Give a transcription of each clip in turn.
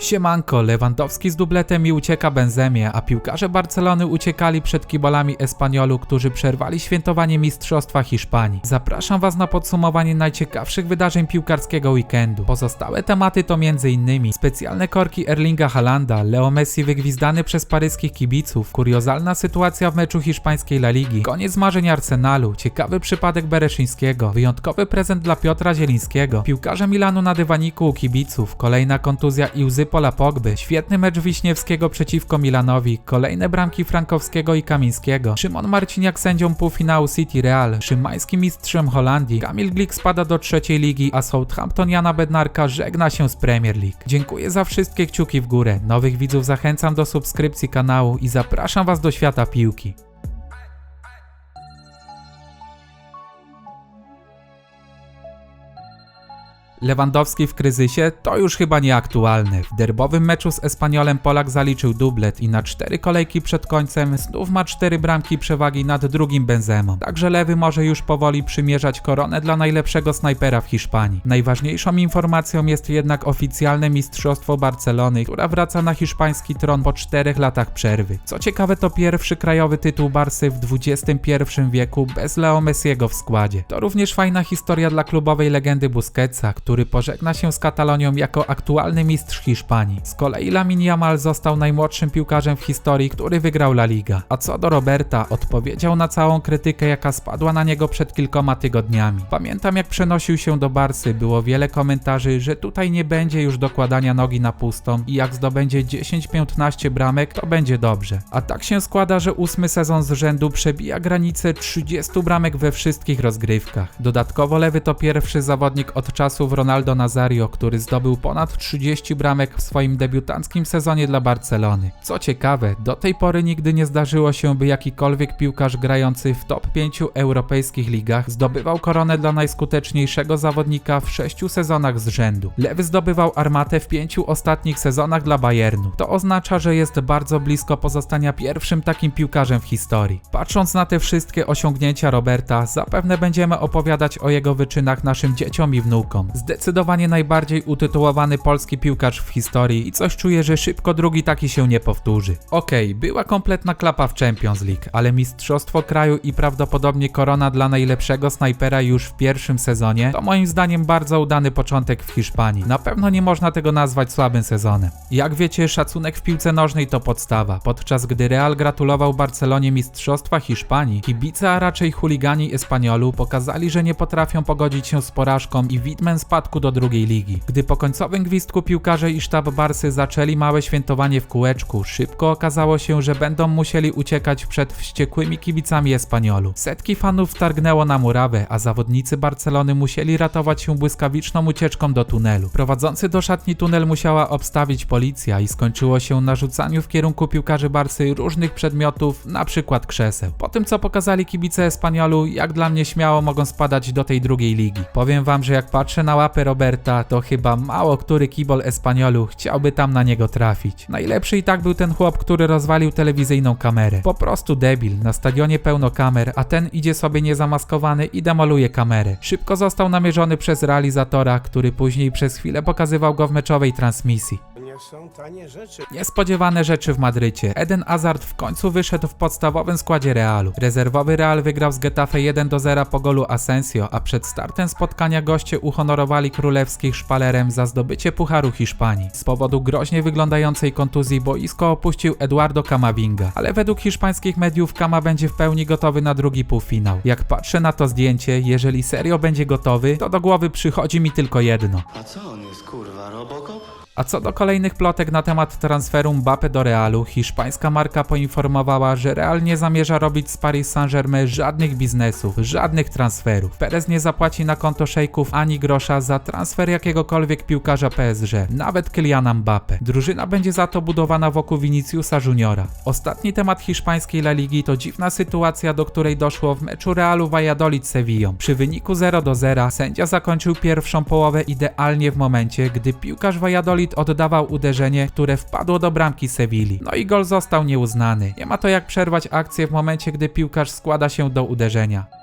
Siemanko, Lewandowski z dubletem i ucieka Benzemie, a piłkarze Barcelony uciekali przed kibolami Espaniolu, którzy przerwali świętowanie Mistrzostwa Hiszpanii. Zapraszam Was na podsumowanie najciekawszych wydarzeń piłkarskiego weekendu. Pozostałe tematy to m.in. specjalne korki Erlinga Halanda, Leo Messi wygwizdany przez paryskich kibiców, kuriozalna sytuacja w meczu hiszpańskiej La Ligi, koniec marzeń Arsenalu, ciekawy przypadek Bereszyńskiego, wyjątkowy prezent dla Piotra Zielińskiego, piłkarze Milanu na dywaniku u kibiców, kolejna kontuzja i łzy Pola Pogby, świetny mecz Wiśniewskiego przeciwko Milanowi, kolejne bramki Frankowskiego i Kamińskiego, Szymon Marciniak sędzią półfinału City Real, szymańskim mistrzem Holandii, Kamil Glik spada do trzeciej ligi, a Southampton Jana Bednarka żegna się z Premier League. Dziękuję za wszystkie kciuki w górę, nowych widzów zachęcam do subskrypcji kanału i zapraszam Was do świata piłki. Lewandowski w kryzysie to już chyba nieaktualne. W derbowym meczu z Espaniolem Polak zaliczył dublet i na cztery kolejki przed końcem znów ma cztery bramki przewagi nad drugim Benzemą. Także lewy może już powoli przymierzać koronę dla najlepszego snajpera w Hiszpanii. Najważniejszą informacją jest jednak oficjalne mistrzostwo Barcelony, która wraca na hiszpański tron po czterech latach przerwy. Co ciekawe to pierwszy krajowy tytuł Barsy w XXI wieku bez Leo Messiego w składzie. To również fajna historia dla klubowej legendy Busquetsa, który pożegna się z Katalonią jako aktualny mistrz Hiszpanii. Z kolei Lamin Yamal został najmłodszym piłkarzem w historii, który wygrał La Liga. A co do Roberta, odpowiedział na całą krytykę, jaka spadła na niego przed kilkoma tygodniami. Pamiętam jak przenosił się do Barsy, było wiele komentarzy, że tutaj nie będzie już dokładania nogi na pustą i jak zdobędzie 10-15 bramek, to będzie dobrze. A tak się składa, że ósmy sezon z rzędu przebija granicę 30 bramek we wszystkich rozgrywkach. Dodatkowo lewy to pierwszy zawodnik od czasów Ronaldo Nazario, który zdobył ponad 30 bramek w swoim debiutanckim sezonie dla Barcelony. Co ciekawe, do tej pory nigdy nie zdarzyło się, by jakikolwiek piłkarz grający w top 5 europejskich ligach zdobywał koronę dla najskuteczniejszego zawodnika w 6 sezonach z rzędu. Lewy zdobywał armatę w pięciu ostatnich sezonach dla Bayernu. To oznacza, że jest bardzo blisko pozostania pierwszym takim piłkarzem w historii. Patrząc na te wszystkie osiągnięcia Roberta, zapewne będziemy opowiadać o jego wyczynach naszym dzieciom i wnukom. Zdecydowanie najbardziej utytułowany polski piłkarz w historii i coś czuję, że szybko drugi taki się nie powtórzy. Okej, była kompletna klapa w Champions League, ale mistrzostwo kraju i prawdopodobnie korona dla najlepszego snajpera już w pierwszym sezonie to moim zdaniem bardzo udany początek w Hiszpanii. Na pewno nie można tego nazwać słabym sezonem. Jak wiecie, szacunek w piłce nożnej to podstawa. Podczas gdy Real gratulował Barcelonie mistrzostwa Hiszpanii, kibice, a raczej chuligani Espaniolu pokazali, że nie potrafią pogodzić się z porażką i widmem spadku do drugiej ligi. Gdy po końcowym gwizdku piłkarze i sztab Barsy zaczęli małe świętowanie w kółeczku, szybko okazało się, że będą musieli uciekać przed wściekłymi kibicami Espaniolu. Setki fanów wtargnęło na murawę, a zawodnicy Barcelony musieli ratować się błyskawiczną ucieczką do tunelu. Prowadzący do szatni tunel musiała obstawić policja i skończyło się na rzucaniu w kierunku piłkarzy Barsy różnych przedmiotów, na przykład krzeseł. Po tym co pokazali kibice Espaniolu, jak dla mnie śmiało mogą spadać do tej drugiej ligi. Powiem wam, że jak patrzę na łapę Roberta, to chyba mało który kibol Espaniolu chciałby tam na niego trafić. Najlepszy i tak był ten chłop, który rozwalił telewizyjną kamerę. Po prostu debil, na stadionie pełno kamer, a ten idzie sobie niezamaskowany i demoluje kamerę. Szybko został namierzony przez realizatora, który później przez chwilę pokazywał go w meczowej transmisji. Nie są tanie rzeczy. Niespodziewane rzeczy w Madrycie. Eden Hazard w końcu wyszedł w podstawowym składzie Realu. Rezerwowy Real wygrał z Getafe 1 do 0 po golu Asensio, a przed startem spotkania goście uhonorowali królewskich szpalerem za zdobycie Pucharu Hiszpanii. Z powodu groźnie wyglądającej kontuzji boisko opuścił Eduardo Camavinga, ale według hiszpańskich mediów Kama będzie w pełni gotowy na drugi półfinał. Jak patrzę na to zdjęcie, jeżeli serio będzie gotowy, to do głowy przychodzi mi tylko jedno. A co on jest, kurwa, Robocop? A co do kolejnych plotek na temat transferu Mbappe do Realu, hiszpańska marka poinformowała, że Real nie zamierza robić z Paris Saint-Germain żadnych biznesów, żadnych transferów. Perez nie zapłaci na konto szejków ani grosza za transfer jakiegokolwiek piłkarza PSG, nawet Kyliana Mbappe. Drużyna będzie za to budowana wokół Viniciusa Juniora. Ostatni temat hiszpańskiej La Ligi to dziwna sytuacja, do której doszło w meczu Realu Valladolid Sevillą. Przy wyniku 0 do 0 sędzia zakończył pierwszą połowę idealnie w momencie, gdy piłkarz Valladolid oddawał uderzenie, które wpadło do bramki Sewilli. No i gol został nieuznany. Nie ma to jak przerwać akcję w momencie, gdy piłkarz składa się do uderzenia.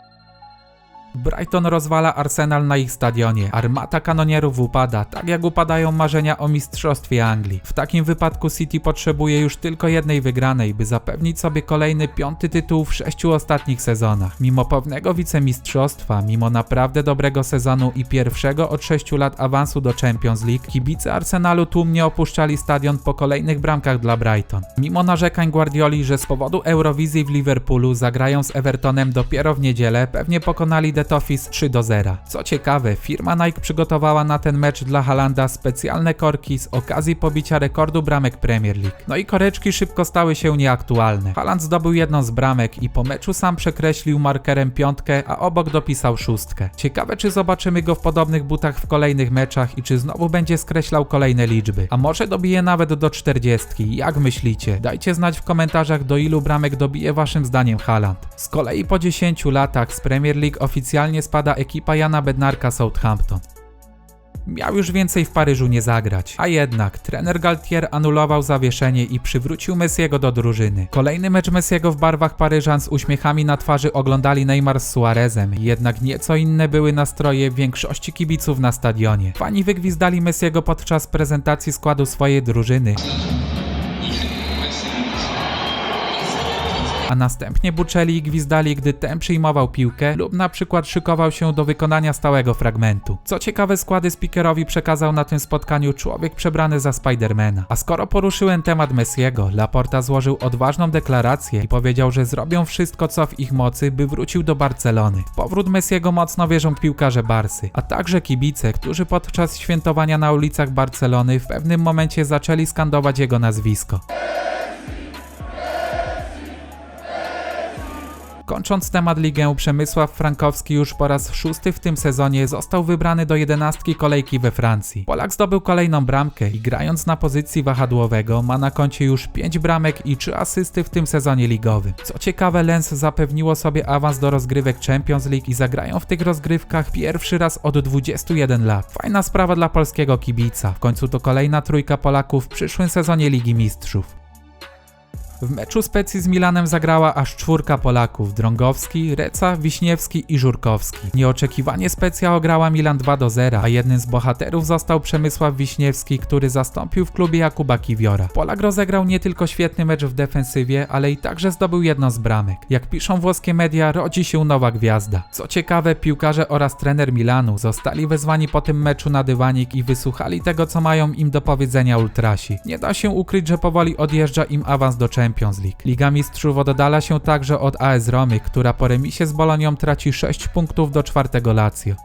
Brighton rozwala Arsenal na ich stadionie. Armata kanonierów upada, tak jak upadają marzenia o mistrzostwie Anglii. W takim wypadku City potrzebuje już tylko jednej wygranej, by zapewnić sobie kolejny piąty tytuł w sześciu ostatnich sezonach. Mimo pewnego wicemistrzostwa, mimo naprawdę dobrego sezonu i pierwszego od sześciu lat awansu do Champions League, kibice Arsenalu tłumnie opuszczali stadion po kolejnych bramkach dla Brighton. Mimo narzekań Guardioli, że z powodu Eurowizji w Liverpoolu zagrają z Evertonem dopiero w niedzielę, pewnie pokonali Toffees 3 do 0. Co ciekawe, firma Nike przygotowała na ten mecz dla Halanda specjalne korki z okazji pobicia rekordu bramek Premier League. No i koreczki szybko stały się nieaktualne. Haaland zdobył jedną z bramek i po meczu sam przekreślił markerem piątkę, a obok dopisał szóstkę. Ciekawe, czy zobaczymy go w podobnych butach w kolejnych meczach i czy znowu będzie skreślał kolejne liczby. A może dobije nawet do 40. Jak myślicie? Dajcie znać w komentarzach, do ilu bramek dobije waszym zdaniem Haaland. Z kolei po 10 latach z Premier League oficjalnie spada ekipa Jana Bednarka Southampton. Miał już więcej w Paryżu nie zagrać, a jednak trener Galtier anulował zawieszenie i przywrócił Messiego do drużyny. Kolejny mecz Messiego w barwach Paryżan z uśmiechami na twarzy oglądali Neymar z Suarezem, jednak nieco inne były nastroje większości kibiców na stadionie. Fani wygwizdali Messiego podczas prezentacji składu swojej drużyny, a następnie buczeli i gwizdali, gdy ten przyjmował piłkę lub na przykład szykował się do wykonania stałego fragmentu. Co ciekawe, składy speakerowi przekazał na tym spotkaniu człowiek przebrany za Spidermana. A skoro poruszyłem temat Messiego, Laporta złożył odważną deklarację i powiedział, że zrobią wszystko co w ich mocy, by wrócił do Barcelony. W powrót Messiego mocno wierzą piłkarze Barsy, a także kibice, którzy podczas świętowania na ulicach Barcelony w pewnym momencie zaczęli skandować jego nazwisko. Kończąc temat ligę, Przemysław Frankowski już po raz szósty w tym sezonie został wybrany do jedenastki kolejki we Francji. Polak zdobył kolejną bramkę i grając na pozycji wahadłowego ma na koncie już 5 bramek i 3 asysty w tym sezonie ligowym. Co ciekawe, Lens zapewniło sobie awans do rozgrywek Champions League i zagrają w tych rozgrywkach pierwszy raz od 21 lat. Fajna sprawa dla polskiego kibica. W końcu to kolejna trójka Polaków w przyszłym sezonie Ligi Mistrzów. W meczu Specji z Milanem zagrała aż czwórka Polaków: Drągowski, Reca, Wiśniewski i Żurkowski. Nieoczekiwanie Specja ograła Milan 2 do 0, a jednym z bohaterów został Przemysław Wiśniewski, który zastąpił w klubie Jakuba Kiwiora. Polak rozegrał nie tylko świetny mecz w defensywie, ale i także zdobył jedno z bramek. Jak piszą włoskie media, rodzi się nowa gwiazda. Co ciekawe, piłkarze oraz trener Milanu zostali wezwani po tym meczu na dywanik i wysłuchali tego, co mają im do powiedzenia ultrasi. Nie da się ukryć, że powoli odjeżdża im awans do Champions League. Liga Mistrzów oddala się także od AS Romy, która po remisie z Bolonią traci 6 punktów do czwartego Lazio.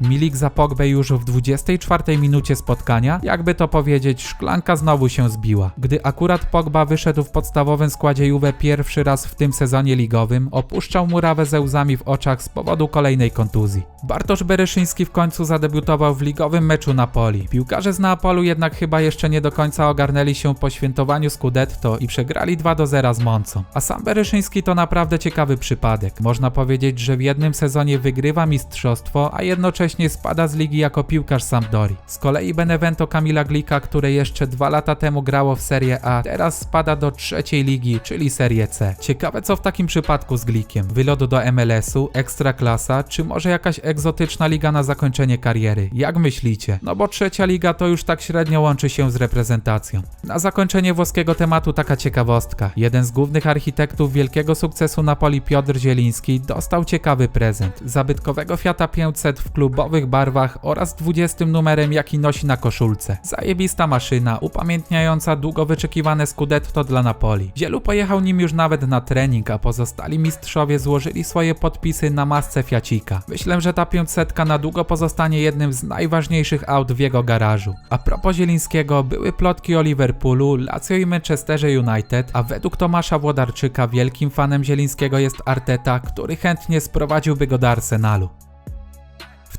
Milik za Pogbę już w 24 minucie spotkania, jakby to powiedzieć, szklanka znowu się zbiła. Gdy akurat Pogba wyszedł w podstawowym składzie Juve pierwszy raz w tym sezonie ligowym, opuszczał murawę ze łzami w oczach z powodu kolejnej kontuzji. Bartosz Bereszyński w końcu zadebiutował w ligowym meczu Napoli. Piłkarze z Neapolu jednak chyba jeszcze nie do końca ogarnęli się po świętowaniu Scudetto i przegrali 2 do 0 z Moncą. A sam Bereszyński to naprawdę ciekawy przypadek. Można powiedzieć, że w jednym sezonie wygrywa mistrzostwo, a jednocześnie spada z ligi jako piłkarz Sampdori. Z kolei Benevento Kamila Glika, które jeszcze dwa lata temu grało w Serie A, teraz spada do trzeciej ligi, czyli Serie C. Ciekawe co w takim przypadku z Glikiem. Wylot do MLS-u, Ekstraklasa, czy może jakaś egzotyczna liga na zakończenie kariery? Jak myślicie? No bo trzecia liga to już tak średnio łączy się z reprezentacją. Na zakończenie włoskiego tematu taka ciekawostka. Jeden z głównych architektów wielkiego sukcesu Napoli, Piotr Zieliński, dostał ciekawy prezent. Zabytkowego Fiata 500 w klubowych barwach oraz 20 numerem, jaki nosi na koszulce. Zajebista maszyna, upamiętniająca długo wyczekiwane Scudetto dla Napoli. Wielu pojechał nim już nawet na trening, a pozostali mistrzowie złożyli swoje podpisy na masce Fiacika. Myślę, że ta 500 na długo pozostanie jednym z najważniejszych aut w jego garażu. A propos Zielińskiego, były plotki o Liverpoolu, Lazio i Manchesterze United, a według Tomasza Włodarczyka wielkim fanem Zielińskiego jest Arteta, który chętnie sprowadziłby go do Arsenalu.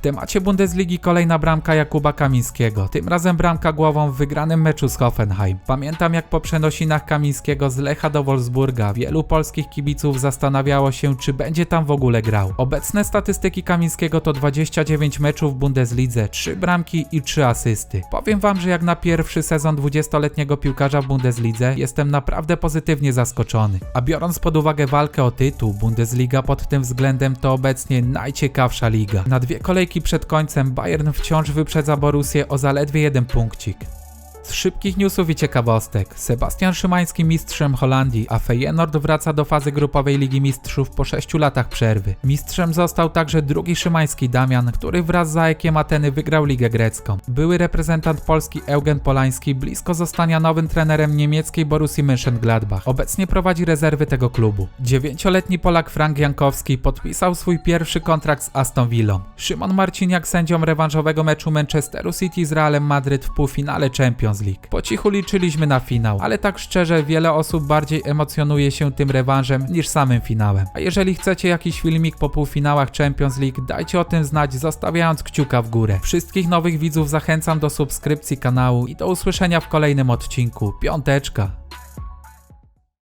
Temacie Bundesligi kolejna bramka Jakuba Kamińskiego, tym razem bramka głową w wygranym meczu z Hoffenheim. Pamiętam jak po przenosinach Kamińskiego z Lecha do Wolfsburga wielu polskich kibiców zastanawiało się, czy będzie tam w ogóle grał. Obecne statystyki Kamińskiego to 29 meczów w Bundeslidze, 3 bramki i 3 asysty. Powiem wam, że jak na pierwszy sezon 20-letniego piłkarza w Bundeslidze jestem naprawdę pozytywnie zaskoczony. A biorąc pod uwagę walkę o tytuł, Bundesliga pod tym względem to obecnie najciekawsza liga. Na dwie kolejki przed końcem Bayern wciąż wyprzedza Borussię o zaledwie jeden punkcik. Z szybkich newsów i ciekawostek. Sebastian Szymański mistrzem Holandii, a Feyenoord wraca do fazy grupowej Ligi Mistrzów po 6 latach przerwy. Mistrzem został także drugi Szymański Damian, który wraz z Aekiem Ateny wygrał Ligę Grecką. Były reprezentant Polski Eugen Polański blisko zostania nowym trenerem niemieckiej Borussii Mönchengladbach. Obecnie prowadzi rezerwy tego klubu. Dziewięcioletni Polak Frank Jankowski podpisał swój pierwszy kontrakt z Aston Villą. Szymon Marciniak sędzią rewanżowego meczu Manchesteru City z Realem Madryt w półfinale Champions League. Po cichu liczyliśmy na finał, ale tak szczerze wiele osób bardziej emocjonuje się tym rewanżem niż samym finałem. A jeżeli chcecie jakiś filmik po półfinałach Champions League, dajcie o tym znać zostawiając kciuka w górę. Wszystkich nowych widzów zachęcam do subskrypcji kanału i do usłyszenia w kolejnym odcinku. Piąteczka!